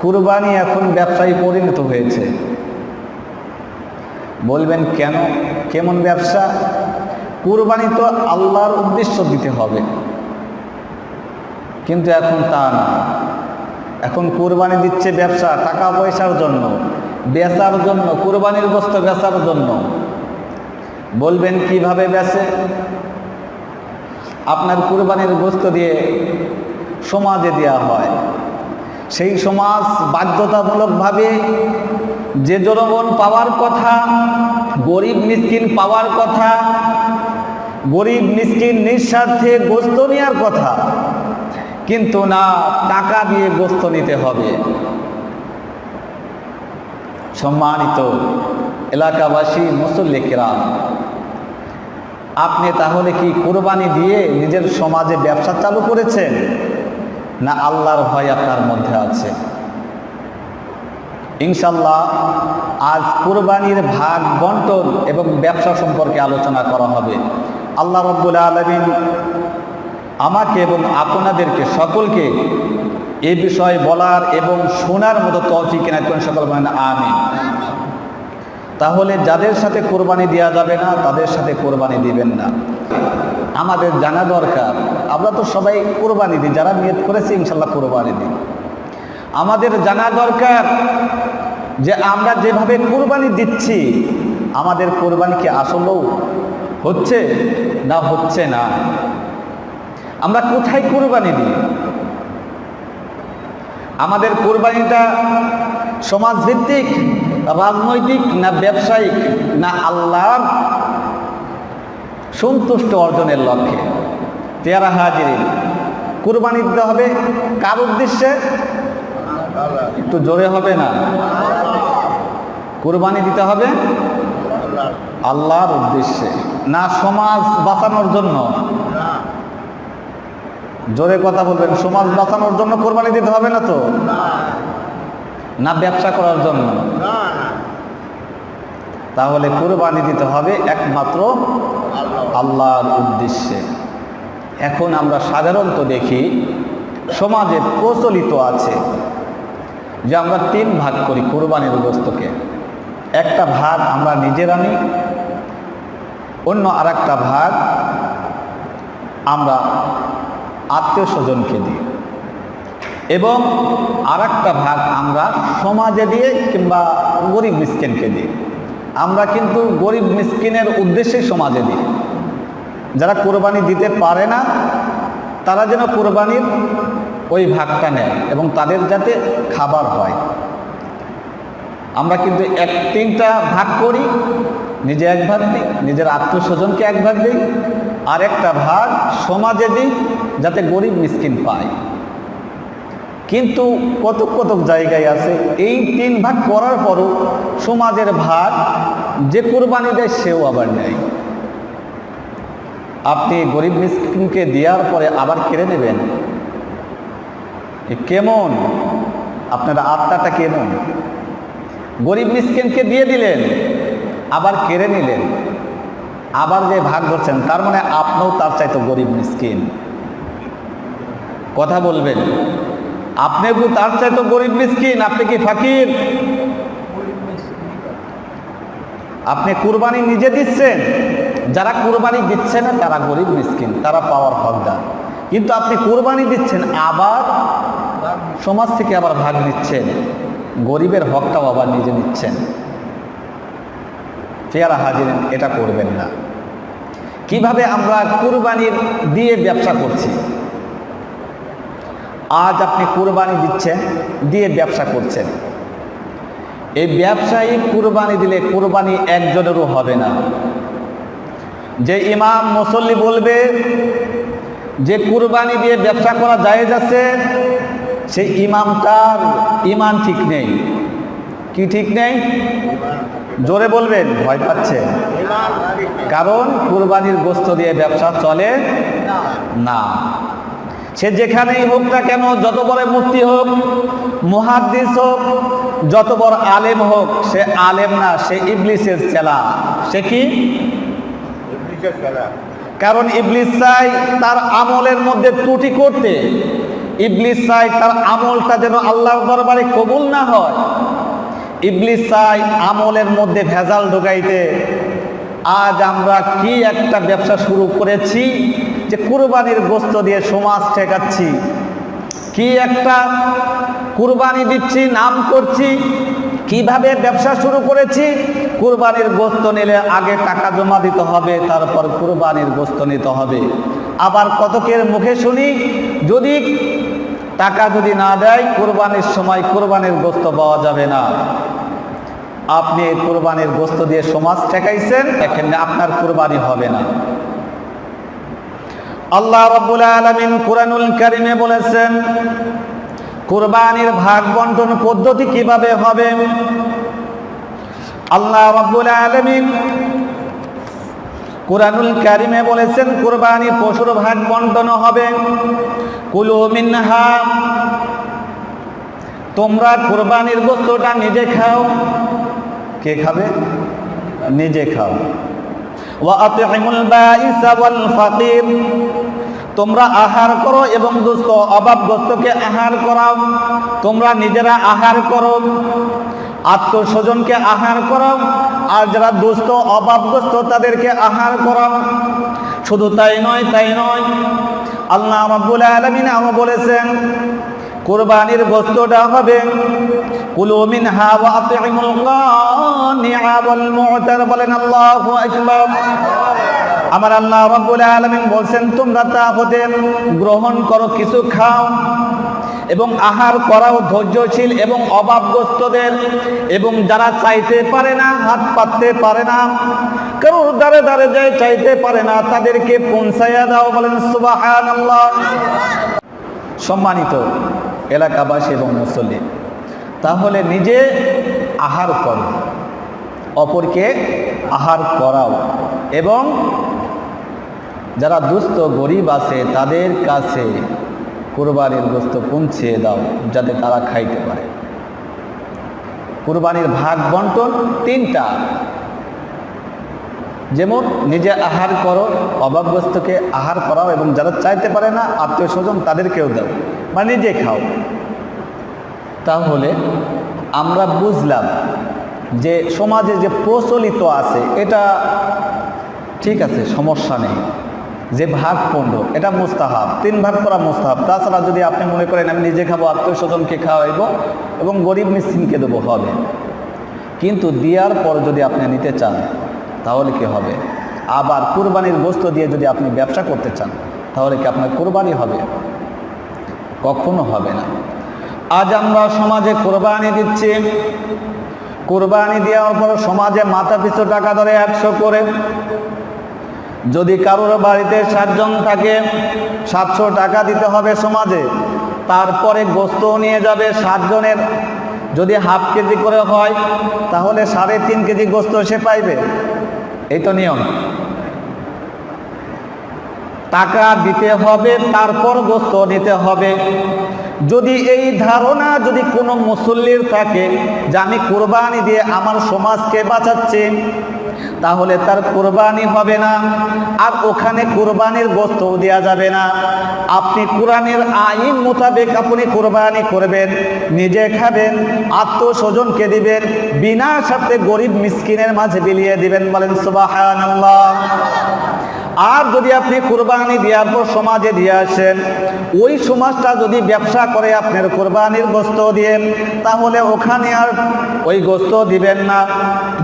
কুরবানি এখন ব্যবসায় পরিণত হয়েছে। বলবেন, কেন? কেমন ব্যবসা? কুরবানি তো আল্লাহর উদ্দেশ্য দিতে হবে। কিন্তু এখন তা না। এখন কুরবানি দিচ্ছে ব্যবসা টাকা পয়সার জন্য, বেচার জন্য, কুরবানির গোস্ত বেচার জন্য। বলবেন, কীভাবে বেচে? আপনার কুরবানির গোস্ত দিয়ে সমাজে দেওয়া হয়। সেই সমাজ বাধ্যতামূলকভাবে যে জনগণ পাওয়ার কথা, গরিব মিসকিন পাওয়ার কথা, গরিব মিসকিন নিঃস্বার্থে গোস্ত নেওয়ার কথা, কিন্তু না, টাকা দিয়ে গোস্ত নিতে হবে। সম্মানিত এলাকাবাসী মুসল্লিকেরা আপনি তাহলে কি কোরবানি দিয়ে নিজের সমাজে ব্যবসা চালু করেছেন? না আল্লাহর ভয় আপনার মধ্যে আছে। ইনশাল্লাহ আজ কোরবানির ভাগ বন্টন এবং ব্যবসা সম্পর্কে আলোচনা করা হবে। আল্লাহ রব্বুল আলমিন আমাকে এবং আপনাদেরকে সকলকে এ বিষয়ে বলার এবং শোনার মতো তফিক কেনা করেন, সকল বলেন আমি তাহলে যাদের সাথে কোরবানি দেওয়া যাবে না, তাদের সাথে কোরবানি দিবেন না। আমাদের জানা দরকার। আমরা তো সবাই কোরবানি দিই, যারা নিয়ত করেছে ইনশাল্লাহ কোরবানি দিই। আমাদের জানা দরকার যে আমরা যেভাবে কোরবানি দিচ্ছি, আমাদের কোরবানি কি আসলেও হচ্ছে না হচ্ছে না? আমরা কোথায় কোরবানি দিই? আমাদের কোরবানিটা সমাজভিত্তিক, রাজনৈতিক না ব্যবসায়িক না আল্লাহর সন্তুষ্ট অর্জনের লক্ষ্যে। তেয়ারা হাজির। কুরবানি দিতে হবে কার উদ্দেশ্যে? একটু জোরে হবে না। কুরবানি দিতে হবে আল্লাহর উদ্দেশ্যে, না সমাজ বাঁচানোর জন্য। জোরে কথা বলবেন, সমাজ বাঁচানোর জন্য কোরবানি দিতে হবে না তো? না ব্যবসা করার জন্য? তাহলে কোরবানি দিতে হবে একমাত্র আল্লাহর উদ্দেশ্যে। এখন আমরা সাধারণত দেখি, সমাজে প্রচলিত আছে যে আমরা তিন ভাগ করি কোরবানির গোস্তকে একটা ভাগ আমরা নিজেরা নিই, অন্য আর একটা ভাগ আমরা আত্মীয় স্বজনকে দিই। এবং আর একটা ভাগ আমরা সমাজে দিয়ে কিংবা গরিব মিসকিনকে দিই। আমরা কিন্তু গরিব মিসকিনের উদ্দেশ্যে সমাজে দিই। যারা কোরবানি দিতে পারে না, তারা যেন কোরবানির ওই ভাগটা নেয় এবং তাদের যাতে খাবার হয়। আমরা কিন্তু এক তিনটা ভাগ করি, নিজে এক ভাগ দিই, নিজের আত্মীয় স্বজনকে এক ভাগ দিই, আর একটা ভাগ সমাজে দিই যাতে গরিব মিসকিন পায়। কিন্তু কতক কতক জায়গায় আছে। এই তিন ভাগ করার পরও সমাজের ভাগ যে কোরবানি দেয়, সেও আবার নেয়। আপনি গরিব মিসকিনকে দেওয়ার পরে আবার কেড়ে নেবেন? কেমন? আপনার আত্মাটা কেমন? গরিব মিসকিনকে দিয়ে দিলেন, আবার কেড়ে নিলেন। আবার যে ভাগ ধরছেন, তার মানে আপনিও তার চাইতো গরিব মিসকিন। কথা বলবেন। আপনি কি তার চাইতো গরিব মিসকিন, আপনি কি ফাকির? আপনি কুরবানি নিজে দিচ্ছেন? যারা কুরবানি দিচ্ছে না, তারা গরিব মিসকিন, তারা পাওয়ার হকদার। কিন্তু আপনি কুরবানি দিচ্ছেন, আবার সমাজ থেকে আবার ভাগ নিচ্ছেন। গরিবের হকটাও আবার নিজে নিচ্ছেন। ফেয়ারা হাজির, এটা করবেন না। কীভাবে আমরা কুরবানির দিয়ে ব্যবসা করছি? আজ আপনি কুরবানি দিচ্ছেন, দিয়ে ব্যবসা করছেন। এই ব্যবসায়ী কুরবানি দিলে কুরবানি একজনেরও হবে না। যে ইমাম মুসল্লি বলবে, যে কুরবানি দিয়ে ব্যবসা করা জায়েজ আছে সেই ইমামটার ইমান ঠিক নেই। কি ঠিক নেই? জোরে বলবেন, ভয় পাচ্ছে। কারণ কুরবানির গোস্ত দিয়ে ব্যবসা চলে না। সে যেখানেই হোক না কেন যত বড় মুক্তি হোক মুহাদ্দিস হোক যত বড় আলেম হোক সে আলেম না সে ইবলিসের চেলা। সে কি? কারণ ইবলিস চাই তার আমলের মধ্যে ত্রুটি করতে। ইবলিস চায় তার আমলটা যেন আল্লাহর দরবারে কবুল না হয়। ইবলিস চায় আমলের মধ্যে ভেজাল ঢুকাইতে। আজ আমরা কি একটা ব্যবসা শুরু করেছি যে কুরবানির গোস্ত দিয়ে সমাজ ঠেকাচ্ছি। কি একটা কুরবানি দিচ্ছি, নাম করছি, কীভাবে ব্যবসা শুরু করেছি? কুরবানির গোস্ত নিলে আগে টাকা জমা দিতে হবে, তারপর কুরবানির গোস্ত নিতে হবে। আবার কতকের মুখে শুনি, যদি টাকা যদি না দেয়, কুরবানির সময় কুরবানির গোস্ত পাওয়া যাবে না। আপনি এই কুরবানির গোস্ত দিয়ে সমাজ ঠেকাইছেন এখানে আপনার কুরবানি হবে না। আল্লাহ রাব্বুল আলামিন কুরআনুল কারিমে বলেছেন, কুরবানির ভাগ বন্টন পদ্ধতি কীভাবে হবে? আল্লাহ রাব্বুল আলামিন কুরআনুল কারিমে বলেছেন কুরবানি পশুর ভাগ বন্টন হবে। কুলু মিনহা, তোমরা কুরবানির গোস্তটা নিজে খাও। কে খাবে? নিজে খাও। তোমরা আহার করো এবং দুস্থ অভাবগ্রস্তকে আহার করাও। তোমরা নিজেরা আহার করো, আত্মস্বজনকে আহার করো, আর যারা দুস্থ অভাবগ্রস্ত তাদেরকে আহার করাও। শুধু তাই নয় তাই নয়, আল্লাহ রাব্বুল আলামিন আমও বলেছেন কুরবানির গোস্তটা হবে, কুলু মিনহা ওয়া আতিমুল মু'তার, বলেন আল্লাহু আকবার। আমার আল্লাহ রাব্বুল আলামিন বলছেন, তোমরা তা হতে গ্রহণ করো, কিছু খাও এবং আহার করাও ধৈর্যশীল এবং অভাবগ্রস্তদের এবং যারা চাইতে পারে না, হাত পাততে পারে না কারোর দ্বারে দ্বারে যায় চাইতে পারে না, তাদেরকে পৌঁছাইয়া দাও, বলেন সুবহানাল্লাহ। সম্মানিত এলাকাবাসী এবং মুসল্লি। তাহলে নিজে আহার করো, অপরকে আহার করাও এবং যারা দুস্থ, গরিব আছে তাদের কাছে কুরবানির গোস্ত পৌঁছে দাও যাতে তারা খাইতে পারে। কুরবানির ভাগ বন্টন তিনটা। যেমন নিজে আহার করো, অভাবগ্রস্তকে আহার করাও এবং যারা চাইতে পারে না, আত্মীয় স্বজন তাদেরকেও দাও, বা নিজে খাও। তাহলে আমরা বুঝলাম যে সমাজে যে প্রচলিত আছে, এটা ঠিক আছে, সমস্যা নেই। যে ভাগ পণ্য এটা মোস্তাহাব, তিন ভাগ করা মোস্তাহাব। তাছাড়া যদি আপনি মনে করেন, আমি নিজে খাব, আত্মীয় স্বজনকে খাওয়াইব এবং গরিব মিসকিনকে দেবো, হবে। কিন্তু দেওয়ার পর যদি আপনি নিতে চান তাহলে কি হবে? আবার কুরবানির গোস্ত দিয়ে যদি আপনি ব্যবসা করতে চান, তাহলে কি আপনার কোরবানি হবে? কখনো হবে না। আজ আমরা সমাজে কোরবানি দিচ্ছি। কোরবানি দেওয়ার পর সমাজে মাথা পিছু টাকা ধরে একশো করে। যদি কারোর বাড়িতে সাতজন থাকে, সাতশো টাকা দিতে হবে সমাজে। তারপরে গোস্ত নিয়ে যাবে সাতজনের। যদি হাফ কেজি করে হয়, তাহলে সাড়ে তিন কেজি গোস্ত সে পাইবে। এই তো নিয়ম টাকা দিতে হবে, তারপর গোস্ত নিতে হবে। যদি এই ধারণা যদি কোনো মুসল্লির থাকে যে আমি কোরবানি দিয়ে আমার সমাজকে বাঁচাচ্ছি, তাহলে তার কোরবানি হবে না, আর ওখানে কোরবানির গোস্ত দেওয়া যাবে না। আপনি কোরআনের আইন মোতাবেক আপনি কোরবানি করবেন, নিজে খাবেন, আত্মস্বজনকে দিবেন, বিনা সাথে গরিব মিসকিনের মাঝে বিলিয়ে দিবেন বলেন সুবহানাল্লাহ। আর যদি আপনি কোরবানি দেওয়ার পর সমাজে দিয়ে আসেন, ওই সমাজটা যদি ব্যবসা করে আপনার কোরবানির গোস্ত দিয়েন তাহলে ওখানে আর ওই গোস্ত দিবেন না।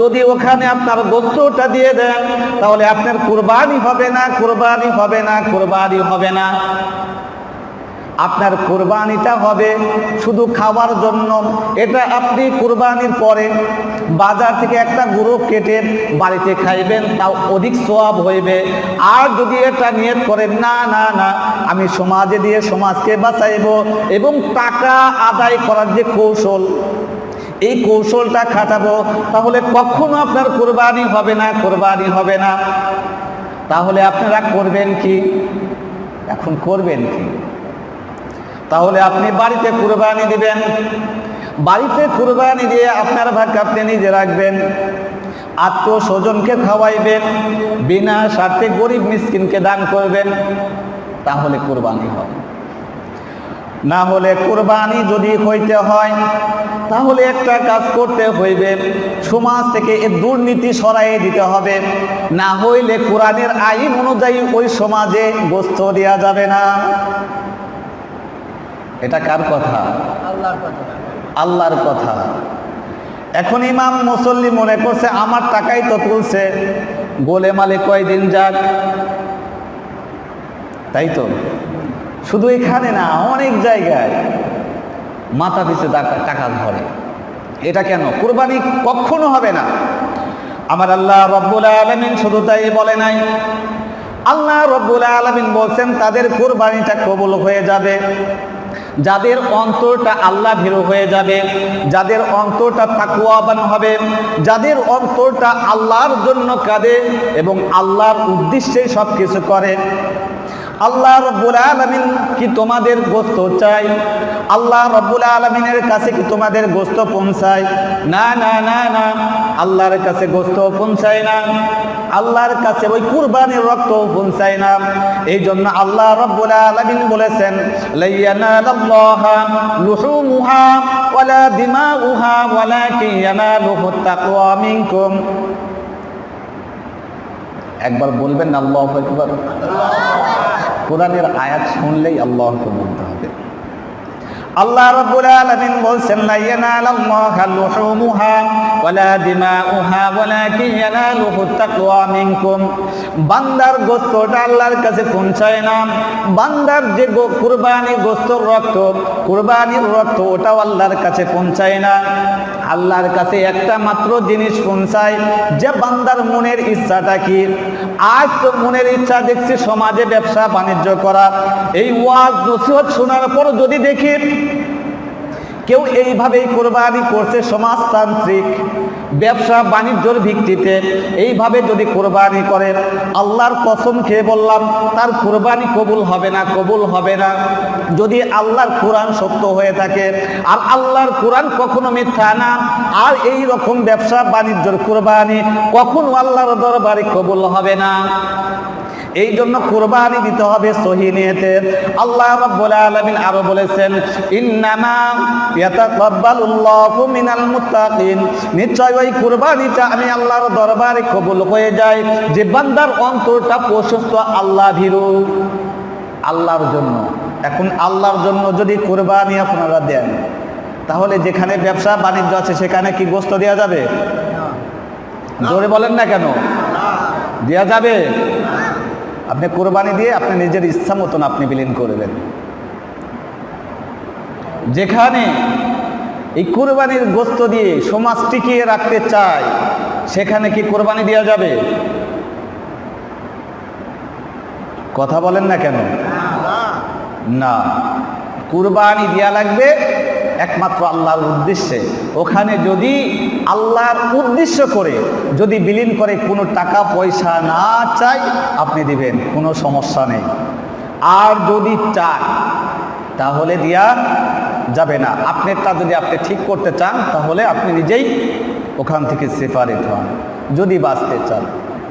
যদি ওখানে আপনার গোস্তটা দিয়ে দেন, তাহলে আপনার কোরবানি হবে না, কোরবানি হবে না, কোরবানি হবে না। আপনার কোরবানিটা হবে শুধু খাওয়ার জন্য। এটা আপনি কোরবানির পরে বাজার থেকে একটা গুঁড়ো কেটে বাড়িতে খাইবেন, তাও অধিক সোয়াব হইবে। আর যদি এটা নিয়ত করেন, না না না, আমি সমাজে দিয়ে সমাজকে বাঁচাইব এবং টাকা আদায় করার যে কৌশল, এই কৌশলটা খাটাবো, তাহলে কখনো আপনার কোরবানি হবে না, কোরবানি হবে না। তাহলে আপনারা করবেন কি? এখন করবেন কি? তাহলে আপনি বাড়িতে কুরবানি দিবেন। বাড়িতে কুরবানি দিয়ে আপনার ভাগ আপনি নিজে রাখবেন। আত্মীয় স্বজনকে খাওয়াইবেন, বিনা স্বার্থে গরিব মিসকিনকে দান করবেন, তাহলে কুরবানি হবে। না হলে কোরবানি যদি হইতে হয়, তাহলে একটা কাজ করতে হইবে, সমাজ থেকে এ দুর্নীতি সরাইয়ে দিতে হবে। না হইলে কোরআনের আইন অনুযায়ী ওই সমাজে গোস্ত দেওয়া যাবে না। এটা কার কথা? আল্লাহর কথা। আল্লাহর কথা। এখন ইমাম মুসল্লি মনে করছে আমার টাকাই তো তুলছে। গোলে মালে কয়দিন যাক? তাই তো? শুধু এখানে না অনেক জায়গায় মাথা পিছু টাকা টাকা ধরে। এটা কেন? কুরবানি কখনো হবে না। আমার আল্লাহ রব্বুল আলমিন শুধু তাই বলে নাই। আল্লাহ রব্বুল আলমিন বলছেন তাদের কোরবানিটা কবুল হয়ে যাবে। যাদের অন্তরটা আল্লাহ ভীরু হয়ে যাবে, যাদের অন্তরটা তাকুয়াবান হবে, যাদের অন্তরটা আল্লাহর জন্য কাঁদে এবং আল্লাহর উদ্দেশ্যে সব কিছু করে। আল্লাহ রব্বুল আলমিন কি তোমাদের গোস্ত চাই আল্লাহ রব্বুল আলমিনের কাছে কি তোমাদের গোস্ত পৌঁছায়? না না না না। আল্লাহর কাছে গোস্ত পৌঁছায় না, আল্লাহর কাছে ওই কুরবানির রক্ত পৌঁছায় না। এই জন্য আল্লাহ রব্বুল আলমিন বলেছেন লাইয়ানালাল্লাহা লুহুমুহা ওয়ালা দিমাউহা ওয়ালাকিন ইয়ানালুহু তাকওয়া মিনকুম। একবার বলবেন আল্লাহু আকবার। কোরআনের আয়াত শুনলেই আল্লাহকে বলতে হবে। আল্লাহ রাব্বুল আলামিন বলছেন লা ইয়ানালাল্লাহা লুহুমুহা ওয়ালা দিমাউহা ওয়ালাকিন ইয়ানালুহু তাকওয়া মিনকুম। বান্দার গোশতটা আল্লাহর কাছে পৌঁছায় না। বান্দার যে কুরবানি গোশতর রক্ত, কুরবানির রক্ত ওটাও আল্লাহর কাছে পৌঁছায় না। আল্লাহর কাছে একটা মাত্র জিনিস পৌঁছায়, যে বান্দার মনের ইচ্ছাটা কি? আজ তো মনের ইচ্ছা দেখছি সমাজে ব্যবসা বাণিজ্য করা। এই ওয়াজ নসিহত শোনার পর যদি দেখি কেউ এইভাবেই কোরবানি করছে সমাজতান্ত্রিক, ব্যবসা বাণিজ্যর ভিত্তিতে। এইভাবে যদি কোরবানি করে, আল্লাহর কসম খেয়ে বললাম, তার কোরবানি কবুল হবে না, কবুল হবে না। যদি আল্লাহর কোরআন সত্য হয়ে থাকে, আর আল্লাহর কোরআন কখনো মিথ্যা না, আর এই রকম ব্যবসা বাণিজ্যর কোরবানি কখনো আল্লাহর দরবারে কবুল হবে না। এই জন্য কোরবানি দিতে হবে সহি নিয়তে। আল্লাহ রাব্বুল আলামিন আরও বলেছেন ইন্নামা ইয়াতাকাব্বালুল্লাহু মিনাল মুত্তাকিন। নিশ্চয় ওই কোরবানিটা আমি আল্লাহর দরবারে কবুল হয়ে যায় যে বান্দার অন্তরটা প্রশস্ত আল্লাহ ভীরু। আল্লাহর জন্য। এখন আল্লাহর জন্য যদি কোরবানি আপনারা দেন তাহলে যেখানে ব্যবসা বাণিজ্য আছে সেখানে কি গোস্ত দেওয়া যাবে? জোরে বলেন না কেন? দেওয়া যাবে? আপনি কোরবানি দিয়ে আপনি নিজের ইচ্ছা মতন আপনি বিলীন করবেন। যেখানে এই কোরবানির গোস্ত দিয়ে সমাজ টিকিয়ে রাখতে চায়, সেখানে কি কোরবানি দেওয়া যাবে? কথা বলেন না কেন? না। কুরবানি দেওয়া লাগবে একমাত্র আল্লাহর উদ্দেশ্যে। ওখানে যদি আল্লাহর উদ্দেশ্য করে যদি বিলীন করে কোনো টাকা পয়সা না চাই, আপনি দিবেন, কোনো সমস্যা নেই। আর যদি চান, তাহলে দেওয়া যাবে না। আপনারটা যদি আপনি ঠিক করতে চান, তাহলে আপনি নিজেই ওখান থেকে সেপারেট হন, যদি বাঁচতে চান।